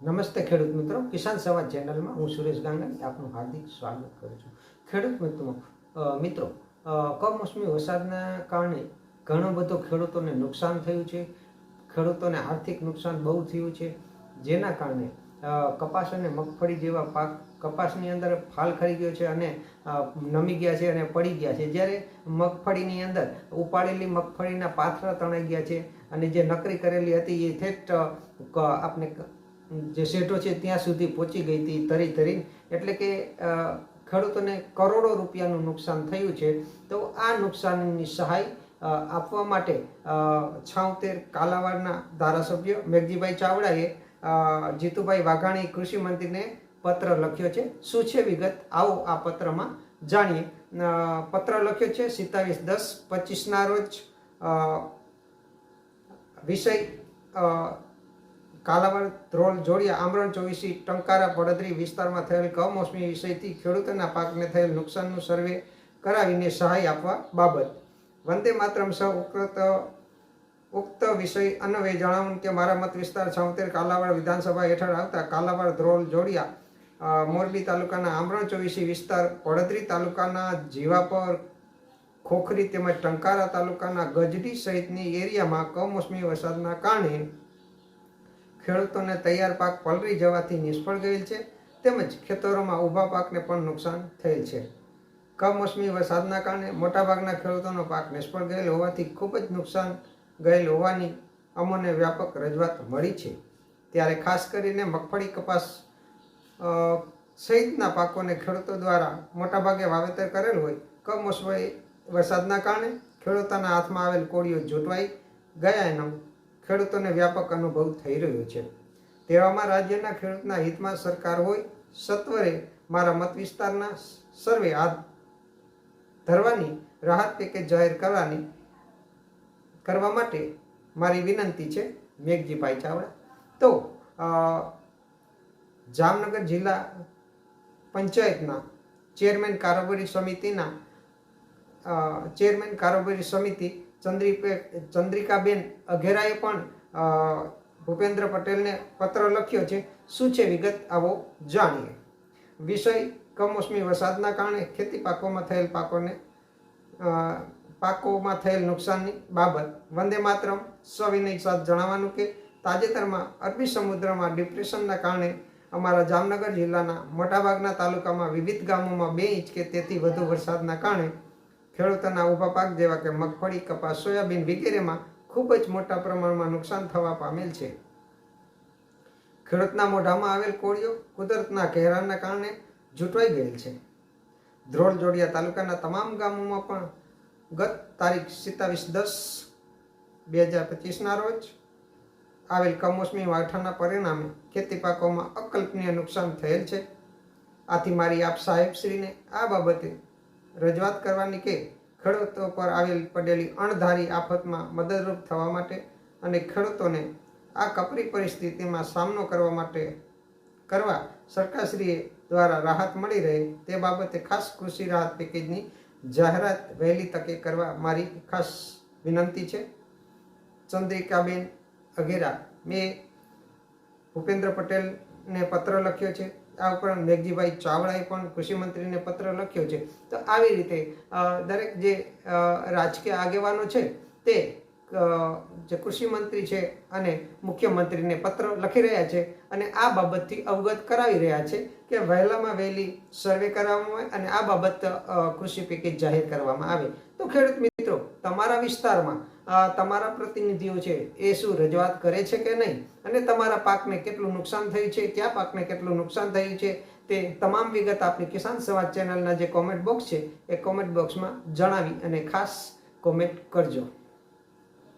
નમસ્તે ખેડૂત મિત્રો. કિસાન સંવાદ ચેનલમાં હું સુરેશ ગાંગણી આપનું હાર્દિક સ્વાગત કરું છું. ખેડૂત મિત્રો મિત્રો કમોસમી વરસાદના કારણે ઘણો બધો ખેડૂતોને નુકસાન થયું છે. ખેડૂતોને આર્થિક નુકસાન બહુ થયું છે. જેના કારણે કપાસ અને મગફળી જેવા પાક કપાસની અંદર ફાલ ખરી ગયો છે અને નમી ગયા છે અને પડી ગયા છે. જ્યારે મગફળીની અંદર ઉપાડેલી મગફળીના પાથરા તણાઈ ગયા છે અને જે નકરી કરેલી હતી એ ઠેઠ આપણે જે શેઠો છે ત્યાં સુધી પહોંચી ગઈ હતી તરી તરી એટલે કે ખેડૂતોને કરોડો રૂપિયાનું નુકસાન થયું છે. તો આ નુકસાનની સહાય આપવા માટે અ, છાઉતેર કાલાવાડના ધારાસભ્ય મેઘજીભાઈ ચાવડાએ જીતુભાઈ વાઘાણી કૃષિ મંત્રીને પત્ર લખ્યો છે. શું છે વિગત? આવો આ પત્રમાં જાણીએ. પત્ર લખ્યો છે સિત્તાવીસ દસ પચીસના રોજ વિષય કાલાવડ ધ્રોલ જોડિયા આમરણ ચોવીસી ટંકારા પડદરી વિસ્તારમાં થયેલ કમોસમી વિષયથી ખેડૂતોના પાકને થયેલ નુકસાનનું સર્વે કરાવીને સહાય આપવા બાબત. વંદે માતરમ સૌ ઉપરોક્ત ઉક્ત વિષય અન્વયે જણાવ્યું કે મારા મત વિસ્તાર છોતેર કાલાવાડ વિધાનસભા હેઠળ આવતા કાલાવાડ ધ્રોલ જોડિયા મોરબી તાલુકાના આમરણ ચોવીસી વિસ્તાર પડદરી તાલુકાના જીવાપર, ખોખરી તેમજ ટંકારા તાલુકાના ગજડી સહિતની એરિયામાં કમોસમી વરસાદના કારણે ખેડૂતોને તૈયાર પાક પલળી જવાથી નિષ્ફળ ગયેલ છે તેમજ ખેતરોમાં ઊભા પાકને પણ નુકસાન થયેલ છે. કમોસમી વરસાદના કારણે મોટાભાગના ખેડૂતોનો પાક નિષ્ફળ ગયેલ હોવાથી ખૂબ જ નુકસાન ગયેલ હોવાની અમોને વ્યાપક રજૂઆત મળી છે. ત્યારે ખાસ કરીને મગફળી કપાસ સહિતના પાકોને ખેડૂતો દ્વારા મોટાભાગે વાવેતર કરેલ હોય કમોસમી વરસાદના કારણે ખેડૂતોના હાથમાં આવેલ કોળીઓ જોટવાઈ ગયા એનો ખેડૂતોને વ્યાપક અનુભવ થઈ રહ્યો છે. તેવામાં રાજ્યના ખેડૂતના હિતમાં સરકાર હોય, સત્વરે મારા મત વિસ્તારના સર્વે હાથ ધરવાની, રાહત પેકેજ જાહેર કરવાની, કરવા માટે મારી વિનંતી છે મેઘજીભાઈ ચાવડા. તો જામનગર જિલ્લા પંચાયતના ચેરમેન કારોબારી સમિતિના ચેરમેન કારોબારી સમિતિ ચંદ્રિપે ચંદ્રિકાબેન અઘેરાએ પણ ભૂપેન્દ્ર પટેલને પત્ર લખ્યો છે. શું છે વિગત? આવો જાણીએ. વિષય કમોસમી વરસાદના કારણે ખેતી પાકોમાં થયેલ પાકોને પાકોમાં થયેલ નુકસાનની બાબત. વંદે માતરમ. સવિનય સાથ જણાવવાનું કે, તાજેતરમાં અરબી સમુદ્રમાં ડિપ્રેશનના કારણે અમારા જામનગર જિલ્લાના મોટાભાગના તાલુકામાં વિવિધ ગામોમાં બે ઇંચ કે તેથી વધુ વરસાદના કારણે ખેડૂતોના ઊભા પાક જેવા કે મગફળી, કપાસ, સોયાબીન વગેરેમાં ખૂબ જ મોટા પ્રમાણમાં નુકસાન થવા પામેલ છે. ખેડૂતના મોઢામાં આવેલ કોળીઓ કુદરતના ઘેરાના કારણે જૂટવાઈ ગયેલ છે. ધ્રોલ જોડિયા તાલુકાના તમામ ગામોમાં પણ ગત તારીખ સિત્તાવીસ દસ બે હજાર પચીસના રોજ આવેલ કમોસમી વાઠાના પરિણામે ખેતી પાકોમાં અકલ્પનીય નુકસાન થયેલ છે. આથી મારી આપ સાહેબશ્રીને આ બાબતે રજૂઆત કરવાની કે ખેડૂતો પર આવેલ પડેલી અણધારી આફતમાં મદદરૂપ થવા માટે અને ખેડૂતોને આ કપરી પરિસ્થિતિમાં સામનો કરવા માટે કરવા સરકારશ્રીએ દ્વારા રાહત મળી રહે તે બાબતે ખાસ કૃષિ રાહત પેકેજની જાહેરાત વહેલી તકે કરવા મારી ખાસ વિનંતી છે. ચંદ્રિકાબેન અઘેરા, મેં ભૂપેન્દ્ર પટેલને પત્ર લખ્યો છે. આ ઉપરાંત મેઘજીભાઈ ચાવડાએ પણ કૃષિમંત્રીને પત્ર લખ્યો છે. તો આવી રીતે દરેક જે રાજકીય આગેવાનો છે, તે જે કૃષિમંત્રી છે અને મુખ્યમંત્રીને પત્ર લખી રહ્યા છે અને આ બાબતથી અવગત કરાવી રહ્યા છે કે વહેલામાં વહેલી સર્વે કરવામાં આવે અને આ બાબત કૃષિ પેકેજ જાહેર કરવામાં આવે. તો ખેડૂત મિત્રો, તમારા વિસ્તારમાં તમારા પ્રતિનિધિઓ છે, એ શું રજૂઆત કરે છે કે નહીં? અને તમારા પાકને કેટલું નુકસાન થયું છે, કયા પાકને કેટલું નુકસાન થયું છે, તે તમામ વિગત આપણી કિસાન સમાજ ચેનલના જે કોમેન્ટ બોક્સ છે, એ કોમેન્ટ બોક્સમાં જણાવી અને ખાસ કોમેન્ટ કરજો.